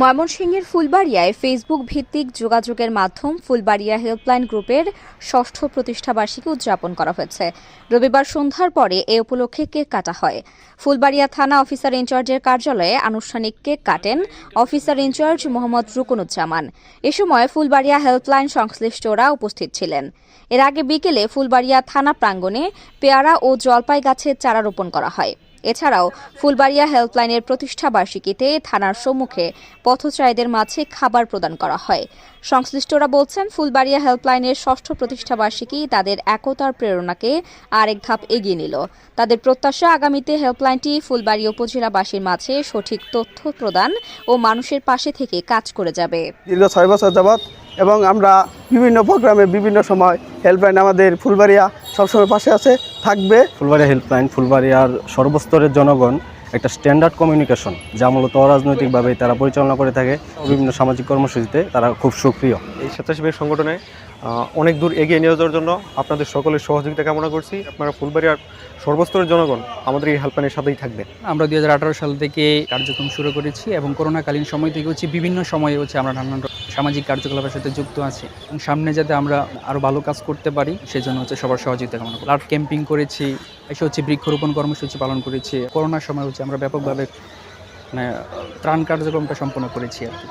ময়মনসিংহের ফুলবাড়িয়ায় ফেসবুক ভিত্তিক যোগাযোগের মাধ্যম ফুলবাড়িয়া হেল্পলাইন গ্রুপের ষষ্ঠ প্রতিষ্ঠাবার্ষিকী উদযাপন করা হয়েছে। রবিবার সন্ধ্যার পরে এ উপলক্ষে কেক কাটা হয়। ফুলবাড়িয়া থানা অফিসার ইনচার্জের কার্যালয়ে আনুষ্ঠানিক কেক কাটেন অফিসার ইনচার্জ মোহাম্মদ রুকনুজ্জামান। এ সময় ফুলবাড়িয়া হেল্পলাইন সংশ্লিষ্টরা উপস্থিত ছিলেন। এর আগে বিকেলে ফুলবাড়িয়া থানা প্রাঙ্গণে পেয়ারা ও জলপাই গাছের চারা রোপণ করা হয়। এছাড়াও ফুলবাড়িয়া হেল্পলাইনের প্রতিষ্ঠা বার্ষিকীতে থানার সম্মুখে পথচারীদের মাঝে খাবার প্রদান করা হয়। সংশ্লিষ্টরা বলছেন, ফুলবাড়িয়া হেল্পলাইনের ষষ্ঠ প্রতিষ্ঠা বার্ষিকী তাদের একতার প্রেরণাকে আরেক ধাপ এগিয়ে নিল। তাদের প্রত্যাশা আগামীতে হেল্পলাইনটি ফুলবাড়ি উপজেলাবাসীর মাঝে সঠিক তথ্য প্রদান ও মানুষের পাশে থেকে কাজ করে যাবে। দীর্ঘ ছয় বছর যাবৎ এবং আমরা বিভিন্ন প্রোগ্রামে বিভিন্ন সময় হেল্পলাইন আমাদের ফুলবাড়িয়া সবসময় পাশে আছে থাকবে। ফুলবাড়িয়া হেল্পলাইন ফুলবাড়িয়ার সর্বস্তরের জনগণ একটা স্ট্যান্ডার্ড কমিউনিকেশন যা মূলত অরাজনৈতিকভাবে তারা পরিচালনা করে থাকে বিভিন্ন সামাজিক কর্মসূচিতে তারা খুব সক্রিয়। এই স্বেচ্ছাসেবী সংগঠনে অনেক দূর এগিয়ে নিয়ে যাওয়ার জন্য আপনাদের সকলের সহযোগিতা কামনা করছি। আপনারা ফুলবাড়িয়ার সর্বস্তরের জনগণ আমাদের এই হেল্পলাইনের সাথেই থাকবে আমরা দু হাজার আঠারো সাল থেকে কার্যক্রম শুরু করেছি এবং করোনাকালীন সময় থেকে হচ্ছে বিভিন্ন সময়ে হচ্ছে আমরা নানান সামাজিক কার্যকলাপের সাথে যুক্ত আছে। সামনে যাতে আমরা আরও ভালো কাজ করতে পারি সেই জন্য হচ্ছে সবার সহযোগিতা কামনা করি। ব্লাড ক্যাম্পিং করেছি, এসে হচ্ছে বৃক্ষরোপণ কর্মসূচি পালন করেছি। করোনার সময় হচ্ছে আমরা ব্যাপকভাবে মানে ত্রাণ কার্যক্রমটা সম্পন্ন করেছি আর কি।